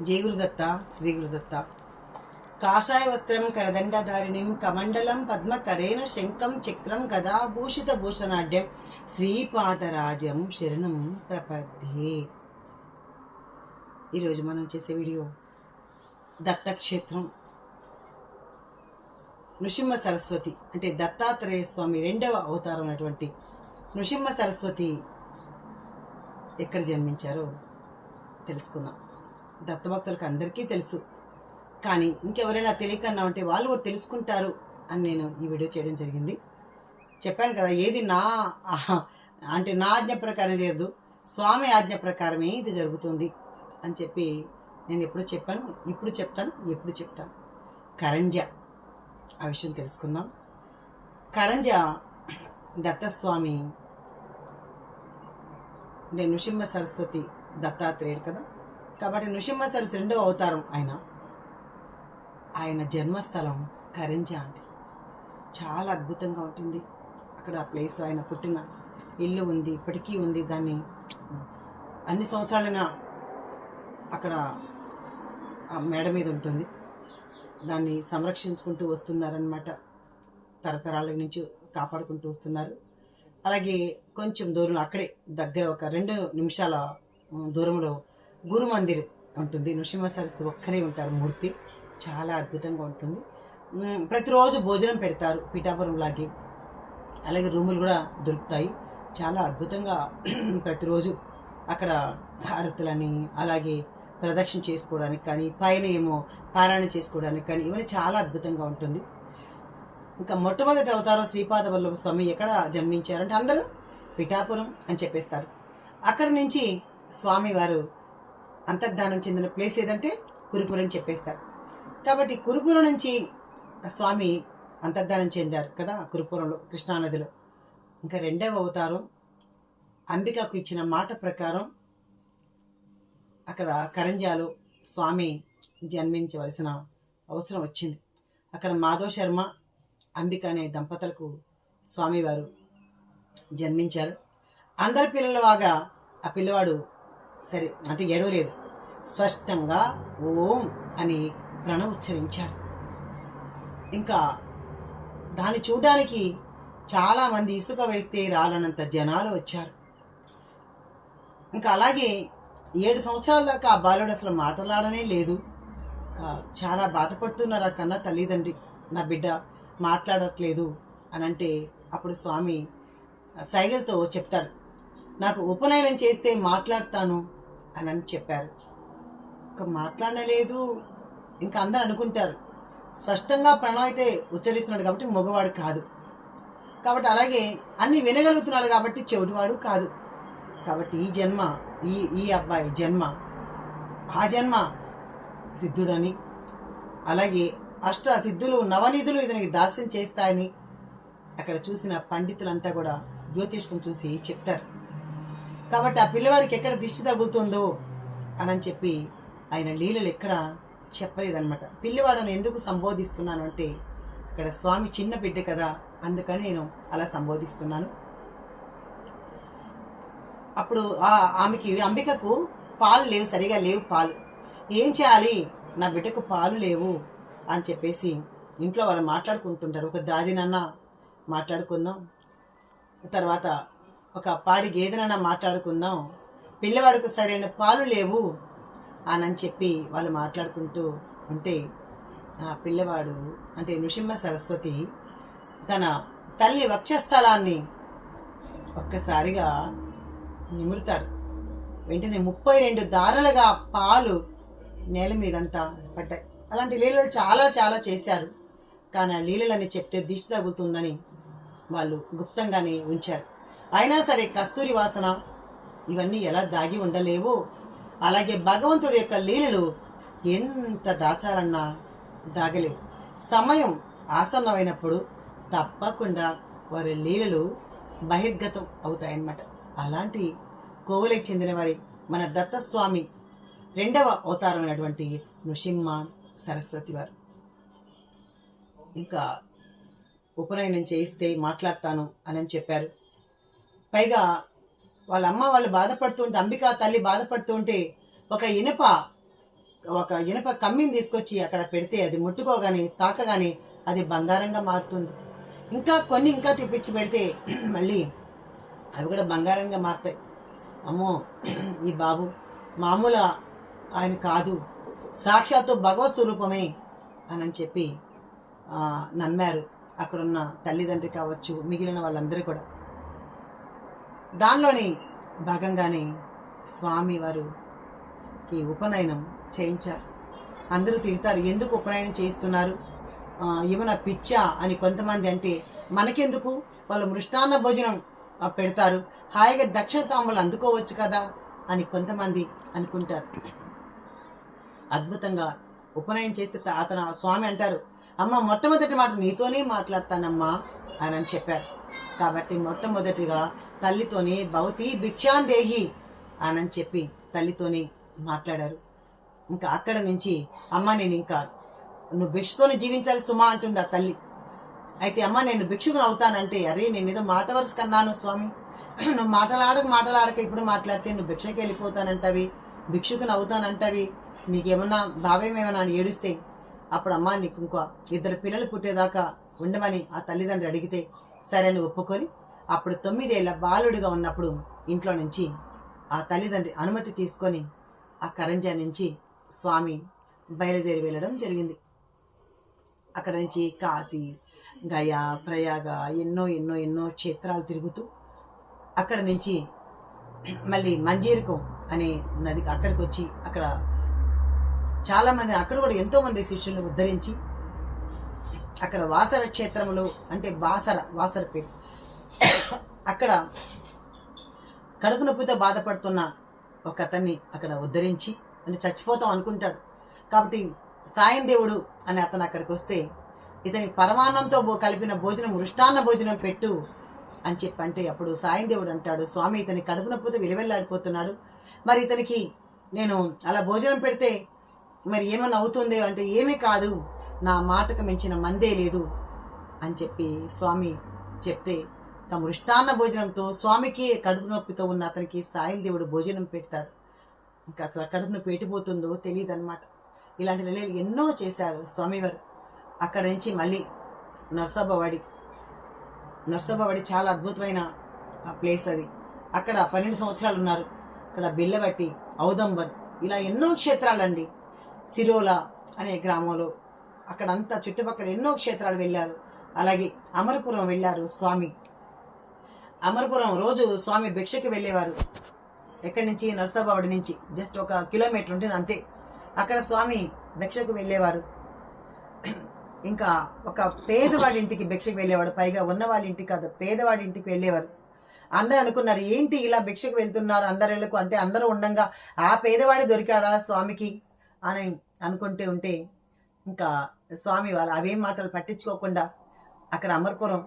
జేగులుదత్త శ్రీగురుదత్త కాషాయ వస్త్రం కరదండధారిణిం కమండలం పద్మకరేణ శంఖం చక్రం గదాభూషిత భూషణాఢ్యం శ్రీపాదరాజం శరణం ప్రపద్యే. ఈరోజు మనం చేసే వీడియో దత్తక్షేత్రం. నృసింహ సరస్వతి అంటే దత్తాత్రేయ స్వామి రెండవ అవతారం అయినటువంటి నృసింహ సరస్వతి ఎక్కడ జన్మించారో తెలుసుకుందాం. దత్తభక్తులకు అందరికీ తెలుసు. కానీ ఇంకెవరైనా తెలియకన్నా ఉంటే వాళ్ళు కూడా తెలుసుకుంటారు అని నేను ఈ వీడియో చేయడం జరిగింది. చెప్పాను కదా ఏది నా అంటే నా ఆజ్ఞ ప్రకారం చేయదు స్వామి ఆజ్ఞ ప్రకారమే ఇది జరుగుతుంది అని చెప్పి నేను ఎప్పుడు చెప్పాను ఇప్పుడు చెప్తాను ఎప్పుడు చెప్తాను. కరంజ ఆ విషయం తెలుసుకుందాం. కరంజ దత్తస్వామి అంటే నృసింహ సరస్వతి దత్తాత్రేయుడు కదా? కాబట్టి నృసింహ సరస్సు రెండవ అవతారం ఆయన. ఆయన జన్మస్థలం కరింజ అండి. చాలా అద్భుతంగా ఉంటుంది. అక్కడ ఆ ప్లేస్ ఆయన పుట్టిన ఇల్లు ఉంది ఇప్పటికీ ఉంది. దాన్ని అన్ని సంవత్సరాలైనా అక్కడ ఆ మేడ మీద ఉంటుంది. దాన్ని సంరక్షించుకుంటూ వస్తున్నారనమాట తరతరాల నుంచి కాపాడుకుంటూ వస్తున్నారు. అలాగే కొంచెం దూరంలో అక్కడే దగ్గర ఒక రెండు నిమిషాల దూరంలో గురు మందిరం ఉంటుంది. నృసింహ సరస్వతి ఒక్కరే ఉంటారు. మూర్తి చాలా అద్భుతంగా ఉంటుంది. ప్రతిరోజు భోజనం పెడతారు పిఠాపురం లాగే. అలాగే రూములు కూడా దొరుకుతాయి. చాలా అద్భుతంగా ప్రతిరోజు అక్కడ హారతులని అలాగే ప్రదక్షిణ చేసుకోవడానికి కానీ పైన ఏమో పారాయణ చేసుకోవడానికి కానీ ఇవన్నీ చాలా అద్భుతంగా ఉంటుంది. ఇంకా మొట్టమొదటి అవతారం శ్రీపాద వల్లభ స్వామి ఎక్కడ జన్మించారంటే అందరూ పిఠాపురం అని చెప్పేస్తారు. అక్కడి నుంచి స్వామివారు అంతర్ధానం చెందిన ప్లేస్ ఏదంటే కురుపురం చెప్పేస్తారు. కాబట్టి కురుపురం నుంచి స్వామి అంతర్ధానం చెందారు కదా కురుపురంలో కృష్ణానదిలో. ఇంకా రెండవ అవతారం అంబికకు ఇచ్చిన మాట ప్రకారం అక్కడ కరంజాలో స్వామి జన్మించవలసిన అవసరం వచ్చింది. అక్కడ మాధవ్ శర్మ అంబిక అనే దంపతులకు స్వామివారు జన్మించారు. అందరి పిల్లలవాగా ఆ పిల్లవాడు సరే అంటే ఎడవలేదు స్పష్టంగా ఓం అని ప్రణ ఉచ్చరించారు. ఇంకా దాన్ని చూడడానికి చాలామంది ఇసుక వేస్తే రాలనంత జనాలు వచ్చారు. ఇంకా అలాగే ఏడు సంవత్సరాల దాకా ఆ బాలుడు అసలు మాట్లాడనే లేదు. చాలా బాధపడుతున్నారు ఆ కన్నా తల్లిదండ్రి. నా బిడ్డ మాట్లాడట్లేదు అని అంటే అప్పుడు స్వామి సైగలతో చెప్తాడు. నాకు ఉపనయనం చేస్తే మాట్లాడతాను అని చెప్పారు. ఇంకా మాట్లాడలేదు. ఇంకా అందరు అనుకుంటారు. స్పష్టంగా ప్రణవ్ అయితే ఉచ్చరిస్తున్నాడు కాబట్టి మగవాడు కాదు. కాబట్టి అలాగే అన్ని వినగలుగుతున్నాడు కాబట్టి చెవిటివాడు కాదు. కాబట్టి ఈ జన్మ ఈ ఈ అబ్బాయి జన్మ ఆ జన్మ సిద్ధుడని అలాగే అష్ట సిద్ధులు నవనిధులు ఇతనికి దాస్యం చేస్తాయని అక్కడ చూసిన పండితులంతా కూడా జ్యోతిష్కం చూసి చెప్తారు. కాబట్టి ఆ పిల్లవాడికి ఎక్కడ దిష్టి తగులుతుందో అని చెప్పి ఆయన లీలలు ఎక్కడ చెప్పలేదన్నమాట. పిల్లివాడను ఎందుకు సంబోధిస్తున్నాను అంటే ఇక్కడ స్వామి చిన్న బిడ్డ కదా అందుకని నేను అలా సంబోధిస్తున్నాను. అప్పుడు ఆ ఆమెకి అంబికకు పాలు లేవు సరిగా లేవు పాలు. ఏం చేయాలి? నా బిడ్డకు పాలు లేవు అని చెప్పేసి ఇంట్లో వాళ్ళు మాట్లాడుకుంటుంటారు. ఒక దాదినన్నా మాట్లాడుకుందాం. తర్వాత ఒక పాడి గేదెనన్నా మాట్లాడుకుందాం. పిల్లవాడికి సరైన పాలు లేవు అని చెప్పి వాళ్ళు మాట్లాడుకుంటూ ఉంటే ఆ పిల్లవాడు అంటే నృసింహ సరస్వతి తన తల్లి వక్షస్థలాన్ని ఒక్కసారిగా నిమురుతాడు. వెంటనే ముప్పై రెండు దారాలుగా పాలు నేల మీదంతా పడ్డాయి. అలాంటి లీలలు చాలా చాలా చేశారు. కానీ ఆ లీలలని చెప్తే దిష్టి తగులుతుందని వాళ్ళు గుప్తంగానే ఉంచారు. అయినా సరే కస్తూరి వాసన ఇవన్నీ ఎలా దాగి ఉండలేవో అలాగే భగవంతుడి యొక్క లీలలు ఎంత దాచాలన్నా దాగలేవు. సమయం ఆసన్నమైనప్పుడు తప్పకుండా వారి లీలలు బహిర్గతం అవుతాయన్నమాట. అలాంటి కోవలకు చెందిన వారి మన దత్తస్వామి రెండవ అవతారమైనటువంటి నృసింహ సరస్వతి వారు. ఇంకా ఉపనయనం చేయిస్తే మాట్లాడతాను అని చెప్పారు. పైగా వాళ్ళ అమ్మ వాళ్ళు బాధపడుతుంటే అంబికా తల్లి బాధపడుతుంటే ఒక ఇనుప ఒక ఇనుప కమ్మిని తీసుకొచ్చి అక్కడ పెడితే అది ముట్టుకోగానే తాకగానే అది బంగారంగా మారుతుంది. ఇంకా కొన్ని ఇంకా తెప్పించి పెడితే మళ్ళీ అవి కూడా బంగారంగా మారుతాయి. అమ్మో ఈ బాబు మామూలు ఆయన కాదు. సాక్షాత్తు భగవత్ స్వరూపమే అని చెప్పి నమ్మారు. అక్కడున్న తల్లిదండ్రి కావచ్చు మిగిలిన వాళ్ళందరూ కూడా. దానిలోని భాగంగానే స్వామి వారు ఈ ఉపనయనం చేయించారు. అందరూ తిడతారు ఎందుకు ఉపనయనం చేయిస్తున్నారు? ఏమైనా పిచ్చా? అని కొంతమంది అంటే మనకెందుకు? వాళ్ళు మృష్టాన్న భోజనం పెడతారు. హాయిగా దక్షిణ తాంబూలు అందుకోవచ్చు కదా? అని కొంతమంది అనుకుంటారు. అద్భుతంగా ఉపనయనం చేస్తే అతను ఆ స్వామి అంటారు అమ్మ మొట్టమొదటి మాట నీతోనే మాట్లాడతానమ్మా అని అని చెప్పారు. కాబట్టి మొట్టమొదటిగా తల్లితోనే భవతి భిక్షాందేహి అని చెప్పి తల్లితోనే మాట్లాడారు. ఇంకా అక్కడ నుంచి అమ్మ నేను ఇంకా నువ్వు భిక్షతోనే జీవించాలి సుమా అంటుంది ఆ తల్లి. అయితే అమ్మ నేను భిక్షుకుని అవుతానంటే అరే నేను ఏదో మాట వరుస కన్నాను స్వామి. నువ్వు మాటలాడక మాటలాడక ఇప్పుడు మాట్లాడితే నువ్వు భిక్షకి వెళ్ళిపోతానంటవి భిక్షుకుని అవుతానంటవి నీకేమన్నా భావ్యం ఏమన్నా అని అప్పుడు అమ్మ నీకు ఇంకో ఇద్దరు పిల్లలు పుట్టేదాకా ఉండమని ఆ తల్లిదండ్రులు అడిగితే సరే అని ఒప్పుకొని అప్పుడు తొమ్మిదేళ్ళ బాలుడిగా ఉన్నప్పుడు ఇంట్లో నుంచి ఆ తల్లిదండ్రి అనుమతి తీసుకొని ఆ కరంజా నుంచి స్వామి బయలుదేరి వెళ్ళడం జరిగింది. అక్కడ నుంచి కాశీ గయా ప్రయాగ ఎన్నో ఎన్నో ఎన్నో క్షేత్రాలు తిరుగుతూ అక్కడ నుంచి మళ్ళీ మంజీరకం అనే నదికి అక్కడికి వచ్చి అక్కడ చాలామంది అక్కడ కూడా ఎంతోమంది శిష్యులను ఉద్ధరించి అక్కడ వాసర క్షేత్రములు అంటే బాసర వాసర పేరు అక్కడ కడుపు నొప్పితో బాధపడుతున్న ఒక అతన్ని అక్కడ ఉద్ధరించి అంటే చచ్చిపోతాం అనుకుంటాడు. కాబట్టి సాయం దేవుడు అని అతను అక్కడికి వస్తే ఇతని పరమాన్నంతో భో- కలిపిన భోజనం మృష్టాన్న భోజనం పెట్టు అని చెప్పి అంటే అప్పుడు సాయం దేవుడు అంటాడు స్వామి ఇతని కడుపు నొప్పితో విలువెల్లాడిపోతున్నాడు. మరి ఇతనికి నేను అలా భోజనం పెడితే మరి ఏమన్నా అవుతుంది? అంటే ఏమీ కాదు. నా మాటకు మించిన మందే లేదు అని చెప్పి స్వామి చెప్తే తమ మృష్టాన్న భోజనంతో స్వామికి కడుపు నొప్పితో ఉన్న అతనికి సాయం దేవుడు భోజనం పెడతాడు. ఇంకా అసలు కడుపును కడుపు నొప్పి తెలియదు అనమాట ఇలాంటి నెలలు ఎన్నో చేశారు స్వామివారు. అక్కడ నుంచి మళ్ళీ నర్సాబవాడి నర్సాబవాడి చాలా అద్భుతమైన ఆ ప్లేస్ అది. అక్కడ పన్నెండు సంవత్సరాలు ఉన్నారు. అక్కడ బిల్లవట్టి ఔదంబర్ ఇలా ఎన్నో క్షేత్రాలండి. సిరోలా అనే గ్రామంలో అక్కడంతా చుట్టుపక్కల ఎన్నో క్షేత్రాలు వెళ్ళారు. అలాగే అమరపురం వెళ్ళారు స్వామి. అమరపురం రోజు స్వామి భిక్షకి వెళ్ళేవారు. ఎక్కడి నుంచి? నర్సాబావుడి నుంచి. జస్ట్ ఒక కిలోమీటర్ ఉంటుంది అంతే. అక్కడ స్వామి భిక్షకు వెళ్ళేవారు. ఇంకా ఒక పేదవాడి ఇంటికి భిక్షకు వెళ్ళేవాడు. పైగా ఉన్నవాడి ఇంటికి కాదు పేదవాడి ఇంటికి వెళ్ళేవారు. అందరూ అనుకున్నారు ఏంటి ఇలా భిక్షకు వెళ్తున్నారు అందరిళ్ళకు? అంటే అందరూ ఉండంగా ఆ పేదవాడి దొరికాడా స్వామికి? అని అనుకుంటూ ఉంటే ఇంకా స్వామి వాళ్ళు అవేం మాటలు పట్టించుకోకుండా అక్కడ అమర్పురం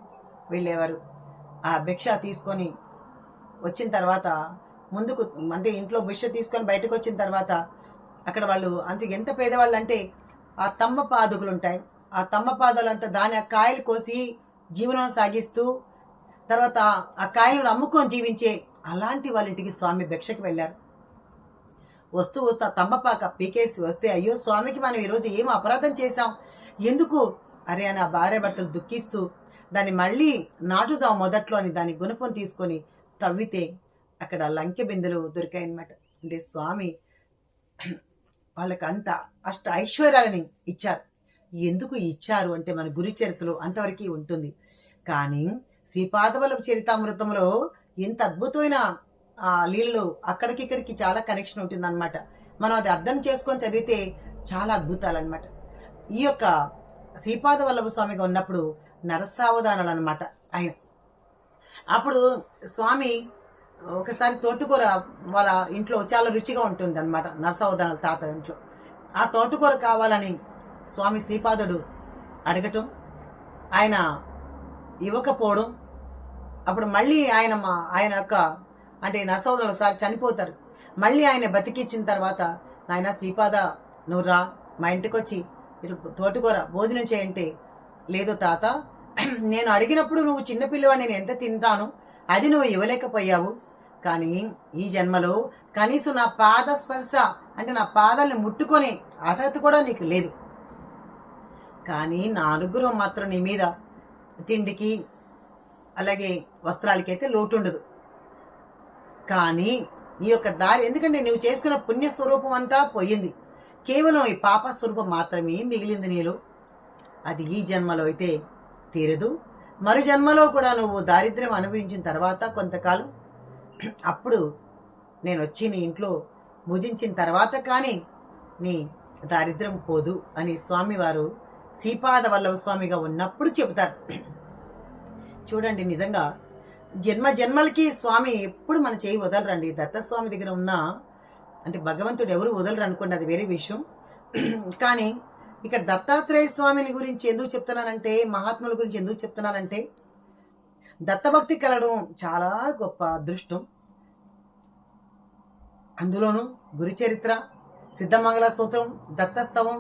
వెళ్ళేవారు. ఆ భిక్ష తీసుకొని వచ్చిన తర్వాత ముందుకు అంటే ఇంట్లో భిక్ష తీసుకొని బయటకు వచ్చిన తర్వాత అక్కడ వాళ్ళు అంటే ఎంత పేదవాళ్ళు అంటే ఆ తమ్మ పాదుకులు ఉంటాయి ఆ తమ్మ పాదాలంతా దాని ఆ కాయలు కోసి జీవనం సాగిస్తూ తర్వాత ఆ కాయలను అమ్ముకొని జీవించే అలాంటి వాళ్ళ ఇంటికి స్వామి భిక్షకి వెళ్ళారు. వస్తూ వస్తూ ఆ తమ్మపాక పీకేసి వస్తే అయ్యో స్వామికి మనం ఈరోజు ఏం అపరాధం చేశాం? ఎందుకు? అరే అని ఆ భార్య భర్తలు దుఃఖిస్తూ దాన్ని మళ్ళీ నాటుదాం మొదట్లో అని దాని గుణపం తీసుకొని తవ్వితే అక్కడ లంకె దొరికాయి దొరికాయన్నమాట. అంటే స్వామి వాళ్ళకి అంత అష్ట ఐశ్వర్యాలని ఇచ్చారు. ఎందుకు ఇచ్చారు అంటే మన గురి చరిత్రలో అంతవరకు ఉంటుంది. కానీ శ్రీపాదవల్లభ చరితామృతంలో ఎంత అద్భుతమైన ఆ లీలలు అక్కడికి ఇక్కడికి చాలా కనెక్షన్ ఉంటుంది అనమాట మనం అది అర్థం చేసుకొని చదివితే చాలా అద్భుతాలు అనమాట ఈ యొక్క శ్రీపాద వల్లభ స్వామిగా ఉన్నప్పుడు నరసావధానాలు అనమాట ఆయన. అప్పుడు స్వామి ఒకసారి తోటకూర వాళ్ళ ఇంట్లో చాలా రుచిగా ఉంటుంది అనమాట నరసావధానాల తాత ఇంట్లో. ఆ తోటకూర కావాలని స్వామి శ్రీపాదుడు అడగటం ఆయన ఇవ్వకపోవడం అప్పుడు మళ్ళీ ఆయన మా ఆయన యొక్క అంటే నరసోదరుడు ఒకసారి చనిపోతారు. మళ్ళీ ఆయన బతికిచ్చిన తర్వాత నాయన శ్రీపాద నువ్వు రా మా ఇంటికి వచ్చి ఇటు తోటకూర భోజనం చేయంటే లేదు తాత నేను అడిగినప్పుడు నువ్వు చిన్నపిల్లవాడిని నేను ఎంత తింటాను? అది నువ్వు ఇవ్వలేకపోయావు. కానీ ఈ జన్మలో కనీసం నా పాద స్పర్శ అంటే నా పాదాలను ముట్టుకొని అర్హత కూడా నీకు లేదు. కానీ నా అనుగ్రహం మాత్రం నీ మీద తిండికి అలాగే వస్త్రాలకి అయితే లోటు ఉండదు కానీ ఈ యొక్క దారి ఎందుకంటే నువ్వు చేసుకున్న పుణ్య స్వరూపం అంతా పోయింది. కేవలం ఈ పాప స్వరూపం మాత్రమే మిగిలింది నీలో. అది ఈ జన్మలో అయితే తీరదు. మరు జన్మలో కూడా నువ్వు దారిద్ర్యం అనుభవించిన తర్వాత కొంతకాలం అప్పుడు నేను వచ్చి నీ ఇంట్లో భుజించిన తర్వాత కానీ నీ దారిద్ర్యం పోదు అని స్వామివారు శ్రీపాద వల్లభ స్వామిగా ఉన్నప్పుడు చెబుతారు. చూడండి నిజంగా జన్మ జన్మలకి స్వామి ఎప్పుడు మన చేయి వదలరండి. దత్తస్వామి దగ్గర ఉన్న అంటే భగవంతుడు ఎవరు వదలరు అనుకోండి అది వేరే విషయం. కానీ ఇక్కడ దత్తాత్రేయ స్వామిని గురించి ఎందుకు చెప్తున్నానంటే మహాత్ముల గురించి ఎందుకు చెప్తున్నానంటే దత్తభక్తి కలడం చాలా గొప్ప అదృష్టం. అందులోనూ గురుచరిత్ర సిద్ధమంగళ స్తోత్రం దత్తస్తవం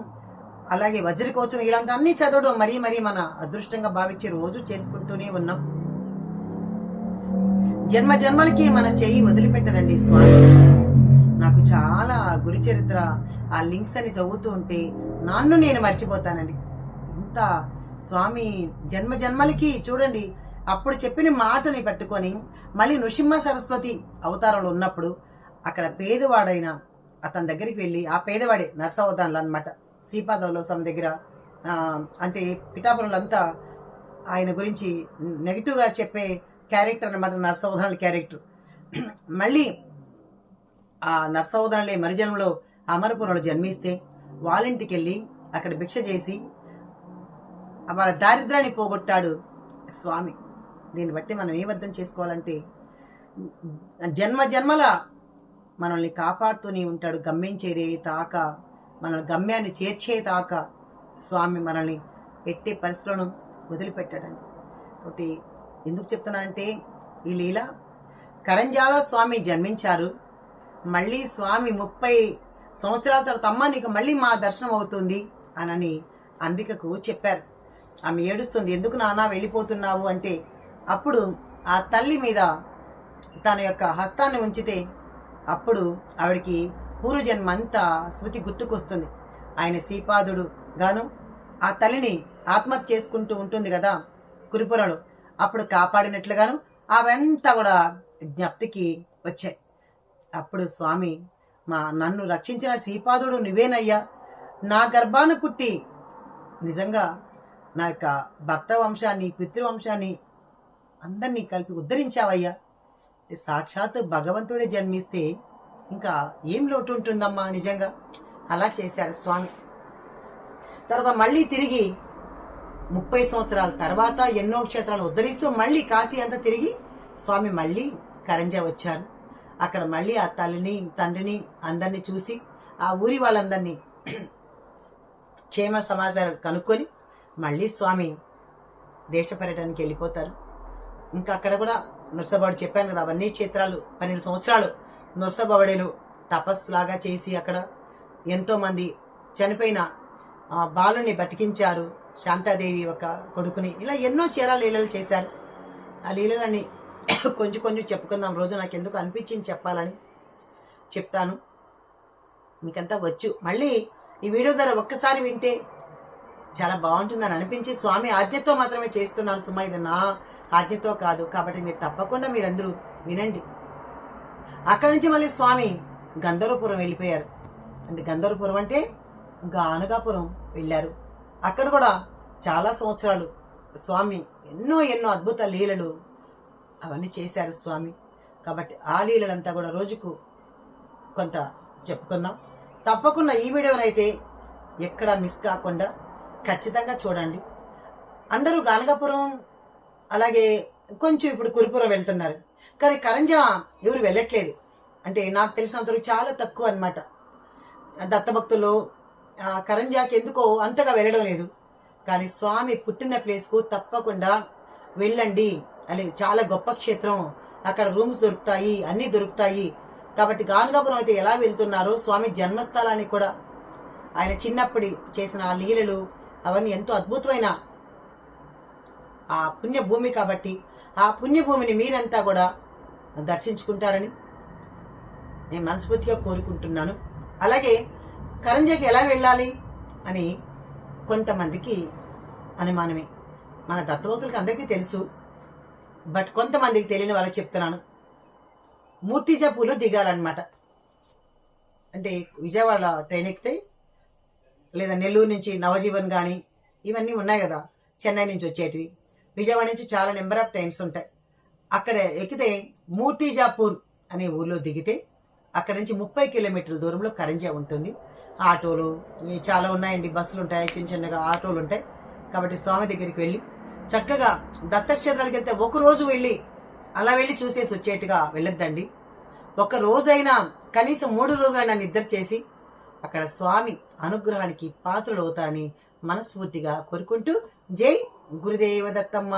అలాగే వజ్రకోచం ఇలాంటి అన్ని చదవడం మరీ మరీ మన అదృష్టంగా భావించి రోజు చేసుకుంటూనే ఉన్నాం. జన్మ జన్మలకి మన చేయి వదిలిపెట్టరండి స్వామి. నాకు చాలా గురి చరిత్ర ఆ లింక్స్ అని చదువుతూ ఉంటే నన్ను నేను మర్చిపోతానండి. ఇంత స్వామి జన్మ జన్మలకి చూడండి అప్పుడు చెప్పిన మాటని పట్టుకొని మళ్ళీ నృసింహ సరస్వతి అవతారంలో ఉన్నప్పుడు అక్కడ పేదవాడైన అతని దగ్గరికి వెళ్ళి ఆ పేదవాడే నర్సవతాన్లు అనమాట శ్రీపాదవలోసం దగ్గర అంటే పిఠాపురంలంతా ఆయన గురించి నెగిటివ్గా చెప్పే క్యారెక్టర్ అనమాట నర్సవధానుల క్యారెక్టర్ మళ్ళీ ఆ నర్సవధానులే మరిజనంలో అమరపురంలో జన్మిస్తే వాళ్ళింటికి వెళ్ళి అక్కడ భిక్ష చేసి వాళ్ళ దారిద్రాన్ని పోగొట్టాడు స్వామి. దీన్ని బట్టి మనం ఏమర్థం చేసుకోవాలంటే జన్మ జన్మల మనల్ని కాపాడుతూనే ఉంటాడు. గమ్యం చేరే తాక మన గమ్యాన్ని చేర్చే తాక స్వామి మనల్ని ఎట్టే పరిస్థితులను వదిలిపెట్టాడండి. ఒకటి ఎందుకు చెప్తున్నానంటే ఈ లీల కరంజాల స్వామి జన్మించారు. మళ్ళీ స్వామి ముప్పై సంవత్సరాల తర్వాత అమ్మ నీకు మళ్ళీ మా దర్శనం అవుతుంది అనని అంబికకు చెప్పారు. ఆమె ఏడుస్తుంది ఎందుకు నాన్న వెళ్ళిపోతున్నావు? అంటే అప్పుడు ఆ తల్లి మీద తన యొక్క హస్తాన్ని ఉంచితే అప్పుడు ఆవిడికి పూర్వజన్మ అంతా స్మృతి గుర్తుకొస్తుంది. ఆయన శ్రీపాదుడు గాను ఆ తల్లిని ఆత్మహత్య చేసుకుంటూ ఉంటుంది కదా కురుపురలో అప్పుడు కాపాడినట్లుగాను అవంతా కూడా జ్ఞప్తికి వచ్చాయి. అప్పుడు స్వామి మా నన్ను రక్షించిన శ్రీపాదుడు నువ్వేనయ్యా? నా గర్భాన పుట్టి నిజంగా నా యొక్క భర్త వంశాన్ని పితృవంశాన్ని అందరినీ కలిపి ఉద్ధరించావయ్యా? సాక్షాత్ భగవంతుడే జన్మిస్తే ఇంకా ఏం లోటు ఉంటుందమ్మా నిజంగా? అలా చేశారు స్వామి. తర్వాత మళ్ళీ తిరిగి ముప్పై సంవత్సరాల తర్వాత ఎన్నో క్షేత్రాలు ఉద్ధరిస్తూ మళ్ళీ కాశీ అంతా తిరిగి స్వామి మళ్ళీ కరంజా వచ్చారు. అక్కడ మళ్ళీ ఆ తల్లిని తండ్రిని అందరినీ చూసి ఆ ఊరి వాళ్ళందరినీ క్షేమ సమాచారం కనుక్కొని మళ్ళీ స్వామి దేశ పర్యటనకి వెళ్ళిపోతారు. ఇంకా అక్కడ కూడా నృసబడు చెప్పాను కదా అవన్నీ క్షేత్రాలు పన్నెండు సంవత్సరాలు నృసబవడేలు తపస్సులాగా చేసి అక్కడ ఎంతోమంది చనిపోయిన ఆ, బాలుని బతికించారు. శాంతాదేవి ఒక కొడుకుని ఇలా ఎన్నో చీరాలు లీలలు చేశారు. ఆ లీలలన్నీ కొంచెం కొంచెం చెప్పుకుందాం రోజు నాకు ఎందుకు అనిపించింది చెప్పాలని? చెప్తాను. మీకంతా వచ్చు. మళ్ళీ ఈ వీడియో ద్వారా ఒక్కసారి వింటే చాలా బాగుంటుందని అనిపించి స్వామి ఆజ్ఞతో మాత్రమే చేస్తున్నాను సుమా. ఇది నా ఆజ్ఞతో కాదు. కాబట్టి మీరు తప్పకుండా మీరందరూ వినండి. అక్కడి నుంచి మళ్ళీ స్వామి గంధర్వపురం వెళ్ళిపోయారు. అంటే గంధర్వపురం అంటే గానగాపురం వెళ్ళారు. అక్కడ కూడా చాలా సంవత్సరాలు స్వామి ఎన్నో ఎన్నో అద్భుత లీలలు అవన్నీ చేశారు స్వామి. కాబట్టి ఆ లీలలంతా కూడా రోజుకు కొంత చెప్పుకుందాం. తప్పకుండా ఈ వీడియోనైతే ఎక్కడ మిస్ కాకుండా ఖచ్చితంగా చూడండి. అందరూ గానగాపురం అలాగే కొంచెం ఇప్పుడు కురుపురం వెళ్తున్నారు. కానీ కరంజా ఎవరు వెళ్ళట్లేదు. అంటే నాకు తెలిసినంతవరకు చాలా తక్కువ అనమాట దత్తభక్తులు కరంజాకి ఎందుకో అంతగా వెళ్ళడం లేదు. కానీ స్వామి పుట్టిన ప్లేస్కు తప్పకుండా వెళ్ళండి. అలాగే చాలా గొప్ప క్షేత్రం. అక్కడ రూమ్స్ దొరుకుతాయి అన్నీ దొరుకుతాయి. కాబట్టి గానగాపురం అయితే ఎలా వెళ్తున్నారో స్వామి జన్మస్థలానికి కూడా ఆయన చిన్నప్పటి చేసిన ఆ లీలలు అవన్నీ ఎంతో అద్భుతమైన ఆ పుణ్యభూమి కాబట్టి ఆ పుణ్యభూమిని మీరంతా కూడా దర్శించుకుంటారని నేను మనస్ఫూర్తిగా కోరుకుంటున్నాను. అలాగే కరంజకి ఎలా వెళ్ళాలి అని కొంతమందికి అనుమానమే. మన దత్తవతులకు అందరికీ తెలుసు. బట్ కొంతమందికి తెలియని వాళ్ళకి చెప్తున్నాను. మూర్తిజాపూర్లో దిగాలన్నమాట. అంటే విజయవాడ ట్రైన్ ఎక్కితే లేదా నెల్లూరు నుంచి నవజీవన్ కానీ ఇవన్నీ ఉన్నాయి కదా చెన్నై నుంచి వచ్చేటివి. విజయవాడ నుంచి చాలా నెంబర్ ఆఫ్ ట్రైన్స్ ఉంటాయి. అక్కడ ఎక్కితే మూర్తిజాపూర్ అనే ఊర్లో దిగితే అక్కడ నుంచి ముప్పై కిలోమీటర్ల దూరంలో కరంజా ఉంటుంది. ఆటోలు చాలా ఉన్నాయండి బస్సులు ఉంటాయి చిన్న చిన్నగా ఆటోలు ఉంటాయి. కాబట్టి స్వామి దగ్గరికి వెళ్ళి చక్కగా దత్తక్షేత్రానికి వెళ్తే ఒక రోజు వెళ్ళి అలా వెళ్ళి చూసేసి వచ్చేట్టుగా వెళ్ళొద్దండి. ఒక రోజైనా కనీసం మూడు రోజులైనా నిద్ర చేసి అక్కడ స్వామి అనుగ్రహానికి పాత్రలు అవుతారని మనస్ఫూర్తిగా కోరుకుంటూ జై గురుదేవ దత్తమ్మ.